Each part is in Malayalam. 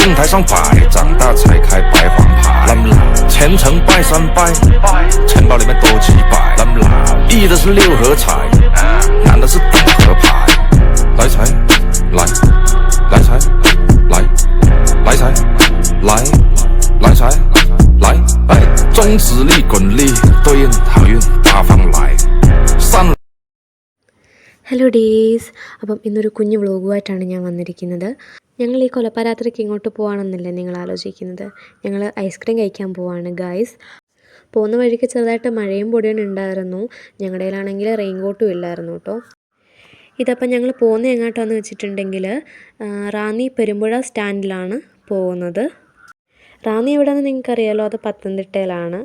香炉供台上摆，长大才开白黄牌。虔诚拜三拜，钱包里面多几百。易的是六合彩，难的是打合牌。来财，来，来财，来，来财，来，来财，来，哎，中指力滚力，对应好运大方来。善 ഹലോ ഡേയ്സ് അപ്പം ഇന്നൊരു കുഞ്ഞു വ്ളോഗുമായിട്ടാണ് ഞാൻ വന്നിരിക്കുന്നത് ഞങ്ങൾ ഈ കൊലപ്പാരാത്രിക്ക് ഇങ്ങോട്ട് പോവാണെന്നല്ലേ നിങ്ങൾ ആലോചിക്കുന്നത്? ഞങ്ങൾ ഐസ്ക്രീം കഴിക്കാൻ പോവാണ് ഗായ്സ് പോകുന്ന വഴിക്ക് ചെറുതായിട്ട് മഴയും പൊടിയും ഉണ്ടായിരുന്നു. ഞങ്ങളുടെ കയ്യിലാണെങ്കിൽ റെയിൻ കോട്ടും ഇല്ലായിരുന്നു കേട്ടോ. ഇതപ്പം ഞങ്ങൾ പോകുന്ന എങ്ങോട്ടാന്ന് വെച്ചിട്ടുണ്ടെങ്കിൽ റാന്നി പെരുമ്പുഴ സ്റ്റാൻഡിലാണ് പോകുന്നത്. റാന്നി എവിടെയാണെന്ന് നിങ്ങൾക്കറിയാലോ അത് പത്തനംതിട്ടയിലാണ്.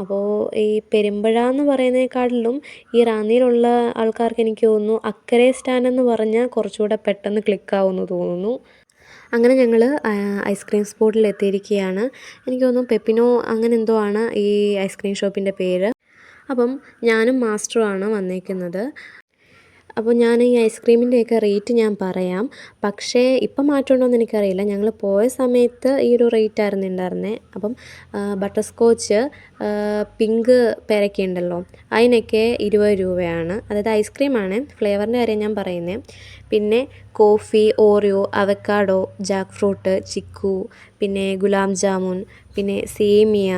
അപ്പോൾ ഈ പെരുമ്പഴ എന്ന് പറയുന്നതിനേക്കാളിലും ഈ റാന്നിയിലുള്ള ആൾക്കാർക്ക് എനിക്ക് തോന്നുന്നു അക്കരെ സ്റ്റാൻഡ് എന്ന് പറഞ്ഞാൽ കുറച്ചുകൂടെ പെട്ടെന്ന് ക്ലിക്കാവുമെന്ന് തോന്നുന്നു. അങ്ങനെ ഞങ്ങൾ ഐസ്ക്രീം സ്പോട്ടിൽ എത്തിയിരിക്കുകയാണ്. എനിക്ക് തോന്നുന്നു പെപ്പിനോ അങ്ങനെ എന്തോ ആണ് ഈ ഐസ്ക്രീം ഷോപ്പിന്റെ പേര്. അപ്പം ഞാനും മാസ്റ്ററുമാണ് വന്നേക്കുന്നത്. അപ്പോൾ ഞാൻ ഈ ഐസ്ക്രീമിന്റെയൊക്കെ റേറ്റ് ഞാൻ പറയാം. പക്ഷേ ഇപ്പം മാറ്റമുണ്ടോ എന്ന് എനിക്കറിയില്ല. ഞങ്ങൾ പോയ സമയത്ത് ഈ ഒരു റേറ്റ് ആയിരുന്നു ഉണ്ടായിരുന്നത് അപ്പം ബട്ടർ സ്കോച്ച് പിങ്ക് പേരയ്ക്ക ഉണ്ടല്ലോ അതിനൊക്കെ ഇരുപത് രൂപയാണ്. അതായത് ഐസ്ക്രീമാണ് ഫ്ലേവറിന്റെ കാര്യം ഞാൻ പറയുന്നത് പിന്നെ coffee Oreo avocado jack fruit chikoo പിന്നെ ഗുലാം ജാമുൻ പിന്നെ സേമിയ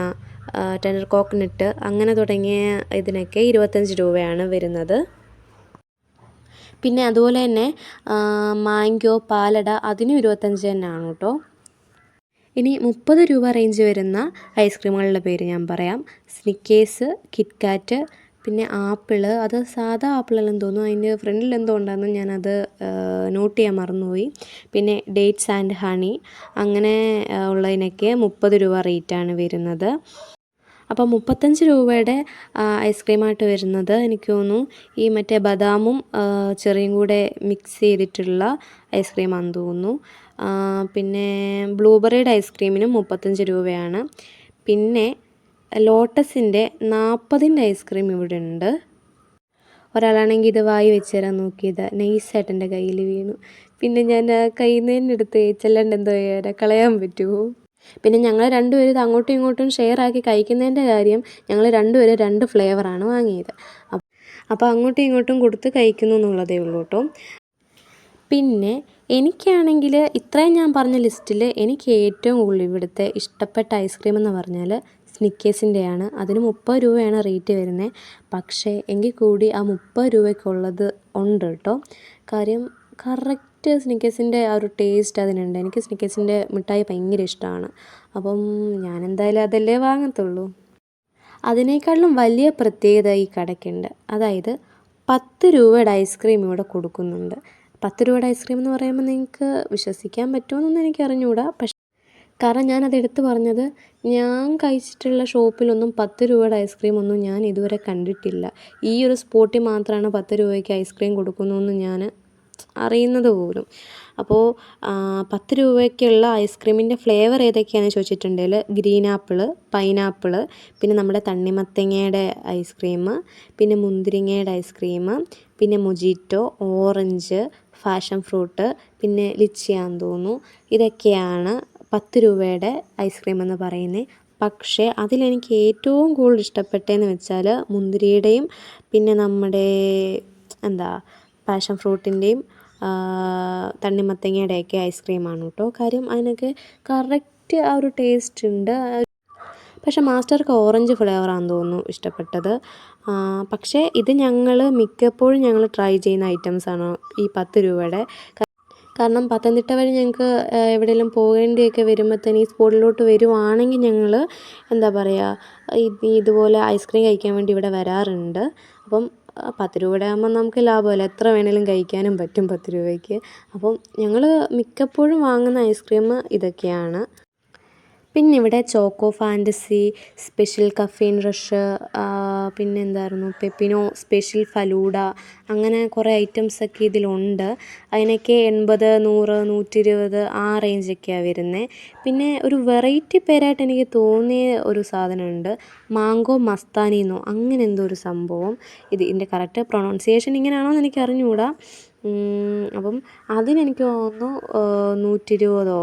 ടെൻഡർ കോക്കനട്ട് അങ്ങനെ തുടങ്ങിയ ഇതിനൊക്കെ ഇരുപത്തഞ്ച് രൂപയാണ് വരുന്നത്. പിന്നെ അതുപോലെ തന്നെ മാങ്കോ പാലട അതിനും ഇരുപത്തഞ്ച് തന്നെയാണ് കേട്ടോ. ഇനി മുപ്പത് രൂപ റേഞ്ച് വരുന്ന ഐസ്ക്രീമുകളുടെ പേര് ഞാൻ പറയാം. സ്നിക്കേഴ്സ് കിറ്റ്കാറ്റ് പിന്നെ ആപ്പിൾ. അത് സാധാ ആപ്പിളല്ലെന്ന് തോന്നുന്നു. അതിന്റെ ഫ്രണ്ടിൽ എന്തോ ഉണ്ടായിരുന്നു ഞാനത് നോട്ട് ചെയ്യാൻ മറന്നുപോയി. പിന്നെ ഡേറ്റ്സ് ആൻഡ് ഹണി അങ്ങനെ ഉള്ളതിനൊക്കെ മുപ്പത് രൂപ റേറ്റാണ് വരുന്നത്. അപ്പോൾ മുപ്പത്തഞ്ച് രൂപയുടെ ഐസ്ക്രീമായിട്ട് വരുന്നത് എനിക്ക് തോന്നുന്നു. ഈ മറ്റേ ബദാമും ചെറിയും കൂടെ മിക്സ് ചെയ്തിട്ടുള്ള ഐസ്ക്രീമാണെന്ന് തോന്നുന്നു. പിന്നെ ബ്ലൂബെറിയുടെ ഐസ്ക്രീമിനും മുപ്പത്തഞ്ച് രൂപയാണ്. പിന്നെ ലോട്ടസിന്റെ നാൽപ്പതിന്റെ ഐസ്ക്രീം ഇവിടെ ഉണ്ട്. ഒരാളാണെങ്കിൽ ഇത് വായി വെച്ച് തരാൻ നോക്കിയത്. നൈസായിട്ട് എന്റെ കയ്യിൽ വീണു. പിന്നെ ഞാൻ കയ്യിൽ നിന്ന് തന്നെ എടുത്ത് കളയാൻ പറ്റുമോ? പിന്നെ ഞങ്ങൾ രണ്ടുപേരും ഇത് അങ്ങോട്ടും ഇങ്ങോട്ടും ഷെയർ ആക്കി കഴിക്കുന്നതിന്റെ കാര്യം ഞങ്ങൾ രണ്ടുപേരും രണ്ട് ഫ്ലേവറാണ് വാങ്ങിയത്. അപ്പോൾ അങ്ങോട്ടും ഇങ്ങോട്ടും കൊടുത്ത് കഴിക്കുന്നു എന്നുള്ളതേ ഉള്ളൂ കേട്ടോ. പിന്നെ എനിക്കാണെങ്കിൽ ഇത്രയും ഞാൻ പറഞ്ഞ ലിസ്റ്റിൽ എനിക്ക് ഏറ്റവും കൂടുതൽ ഇവിടുത്തെ ഇഷ്ടപ്പെട്ട ഐസ്ക്രീം എന്ന് പറഞ്ഞാൽ സ്നിക്കേഴ്സിന്റെയാണ് അതിന് മുപ്പത് രൂപയാണ് റേറ്റ് വരുന്നത് പക്ഷേ എങ്കിൽ കൂടി ആ മുപ്പത് രൂപയ്ക്കുള്ളത് ഉണ്ട് കേട്ടോ. കാര്യം കറക്റ്റ് സ്നിക്കേഴ്സിന്റെ ആ ഒരു ടേസ്റ്റ് അതിനുണ്ട്. എനിക്ക് സ്നിക്കേഴ്സിന്റെ മിഠായി ഭയങ്കര ഇഷ്ടമാണ്. അപ്പം ഞാൻ എന്തായാലും അതല്ലേ വാങ്ങത്തുള്ളൂ. അതിനേക്കാളും വലിയ പ്രത്യേകത ഈ കടയ്ക്കുണ്ട്. അതായത് പത്ത് രൂപയുടെ ഐസ്ക്രീം ഇവിടെ കൊടുക്കുന്നുണ്ട്. പത്ത് രൂപയുടെ ഐസ്ക്രീം എന്ന് പറയുമ്പോൾ നിങ്ങൾക്ക് വിശ്വസിക്കാൻ പറ്റുമെന്നൊന്നും എനിക്ക് അറിഞ്ഞുകൂടാ. പക്ഷേ കാരണം ഞാനത് എടുത്തു പറഞ്ഞത് ഞാൻ കഴിച്ചിട്ടുള്ള ഷോപ്പിലൊന്നും പത്ത് രൂപയുടെ ഐസ്ക്രീം ഒന്നും ഞാൻ ഇതുവരെ കണ്ടിട്ടില്ല. ഈ ഒരു സ്പോട്ടിൽ മാത്രമാണ് പത്ത് രൂപയ്ക്ക് ഐസ്ക്രീം കൊടുക്കുന്നതെന്ന് ഞാൻ അറിയുന്നത് പോലും. അപ്പോൾ പത്ത് രൂപയ്ക്കുള്ള ഐസ്ക്രീമിന്റെ ഫ്ലേവർ ഏതൊക്കെയാണെന്ന് ചോദിച്ചിട്ടുണ്ടെങ്കിൽ ഗ്രീൻ ആപ്പിൾ പൈനാപ്പിൾ പിന്നെ നമ്മുടെ തണ്ണിമത്തങ്ങയുടെ ഐസ്ക്രീം പിന്നെ മുന്തിരിങ്ങയുടെ ഐസ്ക്രീം പിന്നെ മൊജിറ്റോ ഓറഞ്ച് ഫാഷൻ ഫ്രൂട്ട് പിന്നെ ലിച്ചിയാന്ന് തോന്നുന്നു. ഇതൊക്കെയാണ് പത്ത് രൂപയുടെ ഐസ്ക്രീം എന്ന് പറയുന്നത് പക്ഷേ അതിലെനിക്ക് ഏറ്റവും കൂടുതൽ ഇഷ്ടപ്പെട്ടതെന്ന് വെച്ചാൽ മുന്തിരിയുടെയും പിന്നെ നമ്മുടെ എന്താ പാഷൻ ഫ്രൂട്ടിന്റെയും തണ്ണിമത്തങ്ങയുടെയൊക്കെ ഐസ്ക്രീമാണ് കേട്ടോ. കാര്യം അതിനൊക്കെ കറക്റ്റ് ആ ഒരു ടേസ്റ്റ് ഉണ്ട്. പക്ഷെ മാസ്റ്റർക്ക് ഓറഞ്ച് ഫ്ലേവറാണെന്ന് തോന്നുന്നു ഇഷ്ടപ്പെട്ടത്. പക്ഷേ ഇത് ഞങ്ങൾ മിക്കപ്പോഴും ഞങ്ങൾ ട്രൈ ചെയ്യുന്ന ഐറ്റംസാണ് ഈ പത്ത് രൂപയുടെ. കാരണം പത്തനംതിട്ട വഴി ഞങ്ങൾക്ക് എവിടെയെങ്കിലും പോകേണ്ടിയൊക്കെ വരുമ്പോഴത്തേന് ഈ സ്പോട്ടിലോട്ട് വരുവാണെങ്കിൽ ഞങ്ങൾ എന്താ പറയുക ഇത് ഇതുപോലെ ഐസ്ക്രീം കഴിക്കാൻ വേണ്ടി ഇവിടെ വരാറുണ്ട്. അപ്പം പത്ത് രൂപയുടെ ആകുമ്പോൾ നമുക്ക് ലാഭമല്ല? എത്ര വേണേലും കഴിക്കാനും പറ്റും പത്ത് രൂപയ്ക്ക്. അപ്പം ഞങ്ങൾ മിക്കപ്പോഴും വാങ്ങുന്ന ഐസ്ക്രീം ഇതൊക്കെയാണ്. പിന്നെ ഇവിടെ choco fantasy special caffeine rush പിന്നെ എന്തായിരുന്നു? പെപ്പിനോ സ്പെഷ്യൽ ഫലൂഡ അങ്ങനെ കുറേ ഐറ്റംസൊക്കെ ഇതിലുണ്ട്. അതിനൊക്കെ എൺപത് നൂറ് നൂറ്റി ഇരുപത് ആ റേഞ്ചൊക്കെയാണ് വരുന്നത് പിന്നെ ഒരു വെറൈറ്റി പേരായിട്ട് എനിക്ക് തോന്നിയ ഒരു സാധനമുണ്ട്. മാങ്കോ മസ്താനിന്നോ അങ്ങനെ എന്തോ ഒരു സംഭവം. ഇത് ഇതിന്റെ കറക്റ്റ് പ്രൊണൗൺസിയേഷൻ ഇങ്ങനെയാണോ എന്ന് എനിക്ക് അറിഞ്ഞുകൂടാ അപ്പം അതിനെനിക്ക് തോന്നുന്നു നൂറ്റി ഇരുപതോ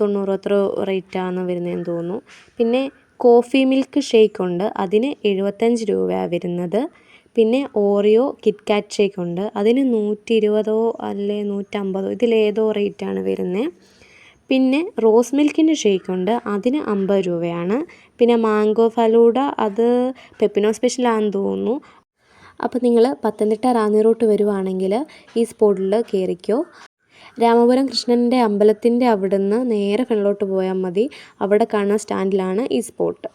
തൊണ്ണൂറോ എത്ര റേറ്റാണ് വരുന്നതെന്ന് തോന്നുന്നു. പിന്നെ കോഫി മിൽക്ക് ഷേക്ക് ഉണ്ട്. അതിന് എഴുപത്തഞ്ച് രൂപയാണ് വരുന്നത്. പിന്നെ ഓറിയോ കിറ്റ് കാറ്റ് ഷേക്ക് ഉണ്ട്. അതിന് നൂറ്റി ഇരുപതോ അല്ലെ നൂറ്റമ്പതോ ഇതിലേതോ റേറ്റാണ് വരുന്നത് പിന്നെ റോസ് മിൽക്കിന്റെ ഷേക്ക് ഉണ്ട്. അതിന് അമ്പത് രൂപയാണ്. പിന്നെ മാംഗോ ഫലൂഡ അത് പെപ്പിനോ സ്പെഷ്യലാണെന്ന് തോന്നുന്നു. അപ്പോൾ നിങ്ങൾ പത്തനംതിട്ട റാന്നി റൂട്ട് വരുവാണെങ്കിൽ ഈ സ്പോട്ടിൽ കയറിക്കോ രാമപുരം കൃഷ്ണന്റെ അമ്പലത്തിന്റെ അവിടുന്ന് നേരെ ഫ്രണ്ടിലോട്ട് പോയാൽ മതി. അവിടെ കാണുന്ന സ്റ്റാൻഡിലാണ് ഈ സ്പോട്ട്.